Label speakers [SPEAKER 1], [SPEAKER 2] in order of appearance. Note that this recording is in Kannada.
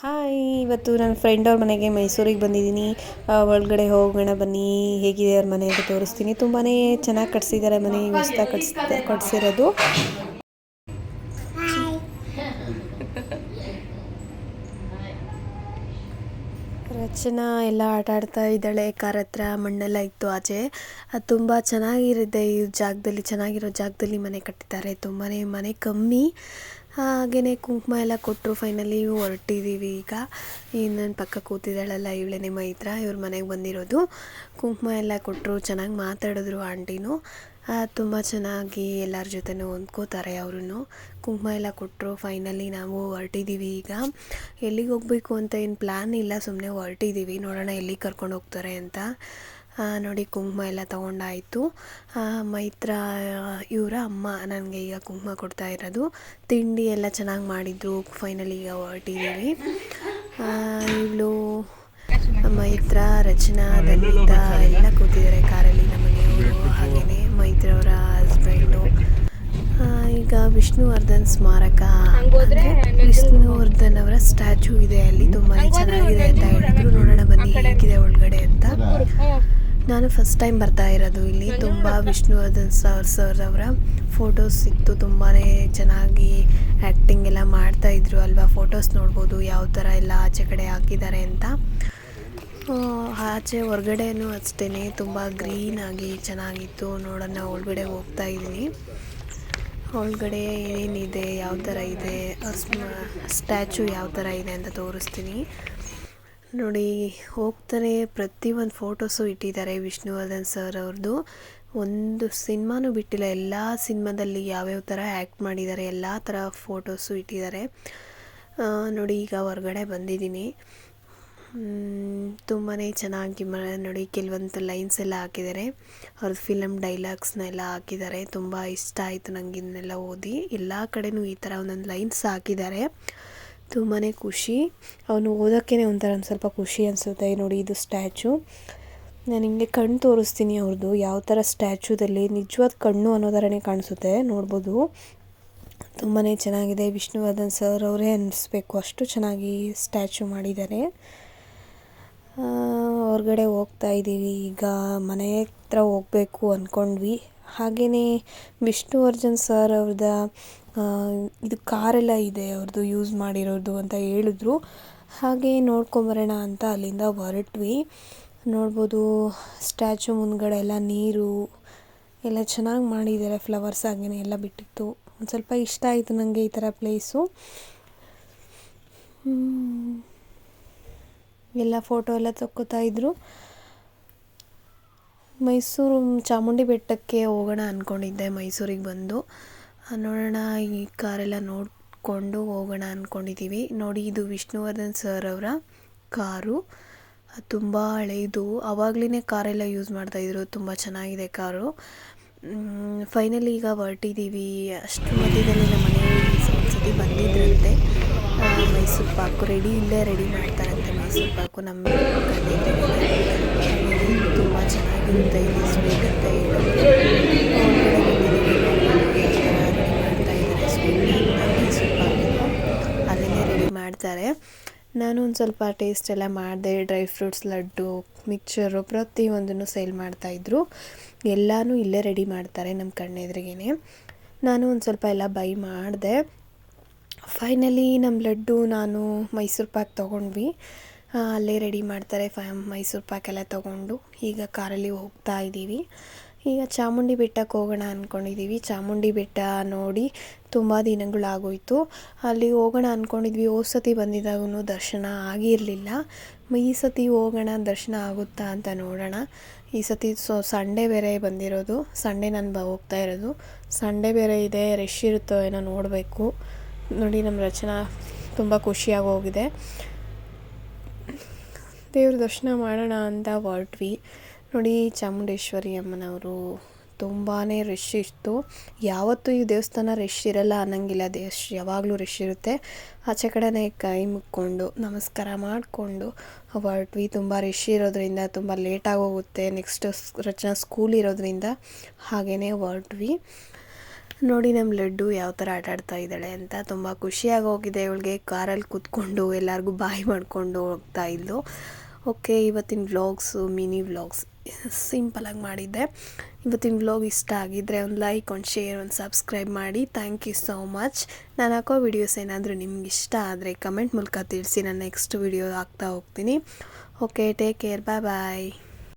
[SPEAKER 1] ಹಾಯ್ ಇವತ್ತು ನನ್ನ ಫ್ರೆಂಡ್ ಅವ್ರ ಮನೆಗೆ ಮೈಸೂರಿಗೆ ಬಂದಿದ್ದೀನಿ. ಒಳಗಡೆ ಹೋಗೋಣ ಬನ್ನಿ. ಹೇಗಿದೆ ಅವ್ರ ಮನೆ ಅಂತ ತೋರಿಸ್ತೀನಿ. ತುಂಬಾ ಚೆನ್ನಾಗಿ ಕಟ್ಸಿದ್ದಾರೆ ಮನೆ ಹೊಸ್ತ ಕಟ್ಸ್, ಕಟ್ಸಿರೋದು. ರಚನಾ ಎಲ್ಲ ಆಟ ಆಡ್ತಾ ಇದ್ದಾಳೆ. ಕಾರ್ ಹತ್ರ ಮಣ್ಣೆಲ್ಲ ಇತ್ತು ಆಚೆ. ಅದು ತುಂಬ ಚೆನ್ನಾಗಿರುತ್ತೆ. ಈ ಜಾಗದಲ್ಲಿ ಚೆನ್ನಾಗಿರೋ ಜಾಗದಲ್ಲಿ ಮನೆ ಕಟ್ಟಿದ್ದಾರೆ. ತುಂಬಾ ಮನೆ ಕಮ್ಮಿ. ಹಾಗೆಯೇ ಕುಂಕುಮ ಎಲ್ಲ ಕೊಟ್ಟರು ಫೈನಲಿ ಹೊರಟಿದ್ದೀವಿ ಈಗ. ಈ ನನ್ನ ಪಕ್ಕ ಕೂತಿದ್ದಾಳಲ್ಲ ಇವಳೇ ಮೈತ್ರ ಇವ್ರ ಮನೆಗೆ ಬಂದಿರೋದು. ಕುಂಕುಮ ಎಲ್ಲ ಕೊಟ್ಟರು, ಚೆನ್ನಾಗಿ ಮಾತಾಡಿದ್ರು ಆಂಟಿನೂ. ತುಂಬ ಚೆನ್ನಾಗಿ ಎಲ್ಲರ ಜೊತೆನೂ ಹೊಂದ್ಕೋತಾರೆ ಅವರು ಕುಂಕುಮ ಎಲ್ಲ ಕೊಟ್ಟರು ಫೈನಲಿ ನಾವು ಹೊರಟಿದ್ದೀವಿ ಈಗ. ಎಲ್ಲಿಗೆ ಹೋಗಬೇಕು ಅಂತ ಏನು ಪ್ಲ್ಯಾನ್ ಇಲ್ಲ ಸುಮ್ಮನೆ ಹೊರಟಿದ್ದೀವಿ ನೋಡೋಣ ಎಲ್ಲಿಗೆ ಕರ್ಕೊಂಡು ಹೋಗ್ತಾರೆ ಅಂತ. ನೋಡಿ ಕುಂಕುಮ ಎಲ್ಲ ತೊಗೊಂಡಾಯಿತು. ಮೈತ್ರ ಇವರ ಅಮ್ಮ ನನಗೆ ಈಗ ಕುಂಕುಮ ಕೊಡ್ತಾ ಇರೋದು. ತಿಂಡಿ ಎಲ್ಲ ಚೆನ್ನಾಗಿ ಮಾಡಿದ್ರು ಫೈನಲಿ ಈಗ ಹೊರಟಿದ್ದೀವಿ ಇವಳು ಮೈತ್ರ ರಚನಾ ದಲಿತ ಎಲ್ಲ ಕೂತಿದ್ದಾರೆ ಕಾರಲ್ಲಿ ನಮ್ಮ ಮನೆಯವರು ಹಾಗೆಯೇ ಮೈತ್ರ ಅವರ ಹಸ್ಬೆಂಡು ಈಗ ವಿಷ್ಣುವರ್ಧನ್ ಸ್ಮಾರಕ ವಿಷ್ಣುವರ್ಧನ್ ಅವರ ಸ್ಟ್ಯಾಚು ಇದೆ ಅಲ್ಲಿ ತುಂಬಾ ಚೆನ್ನಾಗಿದೆ ಅಂತ ಹೇಳಿದ್ರು. ನೋಡೋಣ ಬನ್ನಿ ಹೇಗಿದೆ ಒಳಗಡೆ ಅಂತ. ನಾನು ಫಸ್ಟ್ ಟೈಮ್ ಬರ್ತಾ ಇರೋದು ಇಲ್ಲಿ. ತುಂಬ ವಿಷ್ಣುವರ್ಧನ್ ಸರ್ ಸರ್ ಅವರ ಫೋಟೋಸ್ ಸಿಕ್ತು. ತುಂಬಾ ಚೆನ್ನಾಗಿ ಆ್ಯಕ್ಟಿಂಗ್ ಎಲ್ಲ ಮಾಡ್ತಾ ಇದ್ರು ಅಲ್ವಾ? ಫೋಟೋಸ್ ನೋಡ್ಬೋದು, ಯಾವ ಥರ ಎಲ್ಲ ಆಚೆ ಕಡೆ ಹಾಕಿದ್ದಾರೆ ಅಂತ. ಆಚೆ ಹೊರಗಡೆನೂ ಅಷ್ಟೇ ತುಂಬ ಗ್ರೀನ್ ಆಗಿ ಚೆನ್ನಾಗಿತ್ತು. ನೋಡೋಣ, ಒಳಗಡೆ ಹೋಗ್ತಾ ಇದ್ದೀನಿ. ಒಳಗಡೆ ಏನೇನಿದೆ, ಯಾವ ಥರ ಇದೆ ಸ್ಟ್ಯಾಚು ಯಾವ ಥರ ಇದೆ ಅಂತ ತೋರಿಸ್ತೀನಿ. ನೋಡಿ, ಹೋಗ್ತಾರೆ. ಒಂದು ಫೋಟೋಸು ಇಟ್ಟಿದ್ದಾರೆ ವಿಷ್ಣುವರ್ಧನ್ ಸರ್ ಅವ್ರದ್ದು ಒಂದು ಸಿನಿಮಾನೂ ಬಿಟ್ಟಿಲ್ಲ. ಎಲ್ಲ ಸಿನಿಮಾದಲ್ಲಿ ಯಾವ್ಯಾವ ಥರ ಆ್ಯಕ್ಟ್ ಮಾಡಿದ್ದಾರೆ, ಎಲ್ಲ ಥರ ಫೋಟೋಸು ಇಟ್ಟಿದ್ದಾರೆ. ನೋಡಿ, ಈಗ ಹೊರಗಡೆ ಬಂದಿದ್ದೀನಿ. ತುಂಬಾ ಚೆನ್ನಾಗಿ ಮ, ನೋಡಿ ಕೆಲವೊಂದು ಲೈನ್ಸ್ ಎಲ್ಲ ಹಾಕಿದ್ದಾರೆ. ಅವ್ರದ್ದು ಫಿಲಮ್ ಡೈಲಾಗ್ಸ್ನೆಲ್ಲ ಹಾಕಿದ್ದಾರೆ. ತುಂಬ ಇಷ್ಟ ಆಯಿತು ನನಗೆ ಇದನ್ನೆಲ್ಲ ಓದಿ. ಎಲ್ಲ ಕಡೆಯೂ ಈ ಥರ ಒಂದೊಂದು ಲೈನ್ಸ್ ಹಾಕಿದ್ದಾರೆ. ತುಂಬಾ ಖುಷಿ. ಅವನು ಓದೋಕ್ಕೇ ಒಂಥರ ಒಂದು ಸ್ವಲ್ಪ ಖುಷಿ ಅನಿಸುತ್ತೆ. ನೋಡಿ ಇದು ಸ್ಟ್ಯಾಚು. ನಾನು ಹಿಂಗೆ ಕಣ್ಣು ತೋರಿಸ್ತೀನಿ ಅವ್ರದ್ದು ಯಾವ ಥರ ಸ್ಟ್ಯಾಚುದಲ್ಲಿ ನಿಜವಾದ ಕಣ್ಣು ಅನ್ನೋ ಥರನೇ ಕಾಣಿಸುತ್ತೆ ನೋಡ್ಬೋದು. ತುಂಬಾ ಚೆನ್ನಾಗಿದೆ. ವಿಷ್ಣುವರ್ಧನ್ ಸರ್ ಅವರೇ ಅನ್ನಿಸ್ಬೇಕು ಅಷ್ಟು ಚೆನ್ನಾಗಿ ಸ್ಟ್ಯಾಚು ಮಾಡಿದ್ದಾರೆ. ಹೊರ್ಗಡೆ ಹೋಗ್ತಾ ಇದ್ದೀವಿ ಈಗ ಮನೆ ಹತ್ರ ಹೋಗಬೇಕು ಅಂದ್ಕೊಂಡ್ವಿ ಹಾಗೆಯೇ ವಿಷ್ಣುವರ್ಧನ್ ಸರ್ ಅವ್ರದ್ದು ಆ, ಇದು ಕಾರೆಲ್ಲ ಇದೆ ಅವ್ರದ್ದು ಯೂಸ್ ಮಾಡಿರೋದು ಅಂತ ಹೇಳಿದ್ರು. ಹಾಗೆ ನೋಡ್ಕೊಂಬರೋಣ ಅಂತ ಅಲ್ಲಿಂದ ಹೊರಟ್ವಿ. ನೋಡ್ಬೋದು ಸ್ಟ್ಯಾಚು ಮುಂದ್ಗಡೆ ಎಲ್ಲ ನೀರು, ಎಲ್ಲ ಚೆನ್ನಾಗಿ ಮಾಡಿದ್ದಾರೆ ಫ್ಲವರ್ಸ್ ಹಾಗೆಯೇ ಎಲ್ಲ ಬಿಟ್ಟಿತ್ತು. ಒಂದು ಸ್ವಲ್ಪ ಇಷ್ಟ ಆಯಿತು ನನಗೆ ಈ ಥರ ಪ್ಲೇಸು ಎಲ್ಲ ಫೋಟೋ ಎಲ್ಲ ತಕ್ಕೋತಾ ಇದ್ರು. ಮೈಸೂರು ಚಾಮುಂಡಿ ಬೆಟ್ಟಕ್ಕೆ ಹೋಗೋಣ ಅಂದ್ಕೊಂಡಿದ್ದೆ ಮೈಸೂರಿಗೆ ಬಂದು. ನೋಡೋಣ, ಈ ಕಾರೆಲ್ಲ ನೋಡಿಕೊಂಡು ಹೋಗೋಣ ಅಂದ್ಕೊಂಡಿದ್ದೀವಿ ನೋಡಿ, ಇದು ವಿಷ್ಣುವರ್ಧನ್ ಸರ್ ಅವರ ಕಾರು. ತುಂಬ ಹಳೆಯದು ಆವಾಗಲೇ ಕಾರೆಲ್ಲ ಯೂಸ್ ಮಾಡ್ತಾಯಿದ್ರು ತುಂಬ ಚೆನ್ನಾಗಿದೆ ಕಾರು. ಫೈನಲಿ ಈಗ ಹೊರಟಿದ್ದೀವಿ ಅಷ್ಟು ಮಧ್ಯದಲ್ಲಿ ನಮ್ಮ ಮನೆಯಲ್ಲಿ ಬಂದಿದ್ರಂತೆ. ಮೈಸೂರು ಪಾಕು ರೆಡಿ ಇಲ್ಲೇ ರೆಡಿ ಮಾಡ್ತಾರಂತೆ ಮೈಸೂರು ಪಾಕು. ನಮ್ಮ ತುಂಬ ಚೆನ್ನಾಗಿರುತ್ತೆ. ಇಲ್ಲಿ ಸ್ವೀಟ್ ಅಂತ ಹೇಳಿದ್ರು ನಾನು ಒಂದು ಸ್ವಲ್ಪ ಟೇಸ್ಟ್ ಎಲ್ಲ ಮಾಡಿದೆ ಡ್ರೈ ಫ್ರೂಟ್ಸ್ ಲಡ್ಡು ಮಿಕ್ಚರು ಪ್ರತಿಯೊಂದನ್ನು ಸೇಲ್ ಮಾಡ್ತಾಯಿದ್ರು ಎಲ್ಲನೂ ಇಲ್ಲೇ ರೆಡಿ ಮಾಡ್ತಾರೆ ನಮ್ಮ ಕಣ್ಣೆದ್ರಿಗೇ ನಾನು ಒಂದು ಸ್ವಲ್ಪ ಎಲ್ಲ ಬೈ ಮಾಡಿದೆ. ಫೈನಲಿ ನಮ್ಮ ಲಡ್ಡು ನಾನು ಮೈಸೂರು ಪಾಕ್ ತೊಗೊಂಡ್ವಿ. ಅಲ್ಲೇ ರೆಡಿ ಮಾಡ್ತಾರೆ, ಫೈ, ಮೈಸೂರು ಪಾಕ್ ಎಲ್ಲ ತೊಗೊಂಡು. ಈಗ ಕಾರಲ್ಲಿ ಹೋಗ್ತಾ ಇದ್ದೀವಿ ಈಗ ಚಾಮುಂಡಿ ಬೆಟ್ಟಕ್ಕೆ ಹೋಗೋಣ ಅಂದ್ಕೊಂಡಿದ್ದೀವಿ ಚಾಮುಂಡಿ ಬೆಟ್ಟ ನೋಡಿ ತುಂಬ ದಿನಗಳಾಗೋಯ್ತು. ಅಲ್ಲಿ ಹೋಗೋಣ ಅಂದ್ಕೊಂಡಿದ್ವಿ ಹೋದ ಸತಿ ಬಂದಿದ್ದಾಗೂ ದರ್ಶನ ಆಗಿರಲಿಲ್ಲ. ಈ ಸತಿ ಹೋಗೋಣ, ದರ್ಶನ ಆಗುತ್ತಾ ಅಂತ ನೋಡೋಣ. ಈ ಸತಿ ಸೊ, ಸಂಡೇ ಬೇರೆ ಬಂದಿರೋದು. ಸಂಡೇ ನಾನು ಬ, ಹೋಗ್ತಾ ಇರೋದು. ಸಂಡೇ ಬೇರೆ ಇದೆ, ರಶ್ ಇರುತ್ತೋ ಏನೋ ನೋಡಬೇಕು. ನೋಡಿ ನಮ್ಮ ರಚನಾ ತುಂಬ ಖುಷಿಯಾಗಿ ಹೋಗಿದೆ. ದೇವ್ರ ದರ್ಶನ ಮಾಡೋಣ ಅಂತ ಹೊರಟ್ವಿ. ನೋಡಿ, ಚಾಮುಂಡೇಶ್ವರಿ ಅಮ್ಮನವರು ತುಂಬಾ ರಶ್ ಇತ್ತು. ಯಾವತ್ತೂ ಈ ದೇವಸ್ಥಾನ ರಶ್ ಇರಲ್ಲ ಅನ್ನಂಗಿಲ್ಲ. ದೇಶ ಯಾವಾಗಲೂ ರಶ್ ಇರುತ್ತೆ. ಆಚೆ ಕಡೆನೇ ಕೈ ಮುಕ್ಕೊಂಡು ನಮಸ್ಕಾರ ಮಾಡಿಕೊಂಡು ಹೊರಟ್ವಿ. ತುಂಬ ರಶ್ ಇರೋದ್ರಿಂದ, ತುಂಬ ಲೇಟಾಗಿ ಹೋಗುತ್ತೆ ನೆಕ್ಸ್ಟ್ ರಚನಾ ಸ್ಕೂಲ್ ಇರೋದ್ರಿಂದ ಹಾಗೆಯೇ ಹೊರಟ್ವಿ. ನೋಡಿ ನಮ್ಮ ಲಡ್ಡು ಯಾವ ಥರ ಆಟ ಆಡ್ತಾ ಇದ್ದಾಳೆ ಅಂತ ತುಂಬ ಖುಷಿಯಾಗಿ ಹೋಗಿದೆ. ಇವಳಿಗೆ ಕಾರಲ್ಲಿ ಕೂತ್ಕೊಂಡು ಎಲ್ಲರಿಗೂ ಬಾಯಿ ಮಾಡಿಕೊಂಡು ಹೋಗ್ತಾ ಇದ್ಲು. ಓಕೆ, ಇವತ್ತಿನ ವ್ಲಾಗ್ಸು, ಮಿನಿ ವ್ಲಾಗ್ಸ್ ಸಿಂಪಲಾಗಿ ಮಾಡಿದ್ದೆ. ಇವತ್ತಿನ ವ್ಲಾಗ್ ಇಷ್ಟ ಆಗಿದ್ದರೆ ಒಂದು ಲೈಕ್, ಒಂದು ಶೇರ್, ಒಂದು ಸಬ್ಸ್ಕ್ರೈಬ್ ಮಾಡಿ. Thank you so much. ನಾನು ಹಾಕೋ ವಿಡಿಯೋಸ್ ಏನಾದರೂ ನಿಮ್ಗೆ ಇಷ್ಟ ಆದರೆ ಕಮೆಂಟ್ ಮೂಲಕ ತಿಳಿಸಿ. ನಾನು ನೆಕ್ಸ್ಟ್ ವಿಡಿಯೋ ಹಾಕ್ತಾ ಹೋಗ್ತೀನಿ. Okay, take care. Bye bye.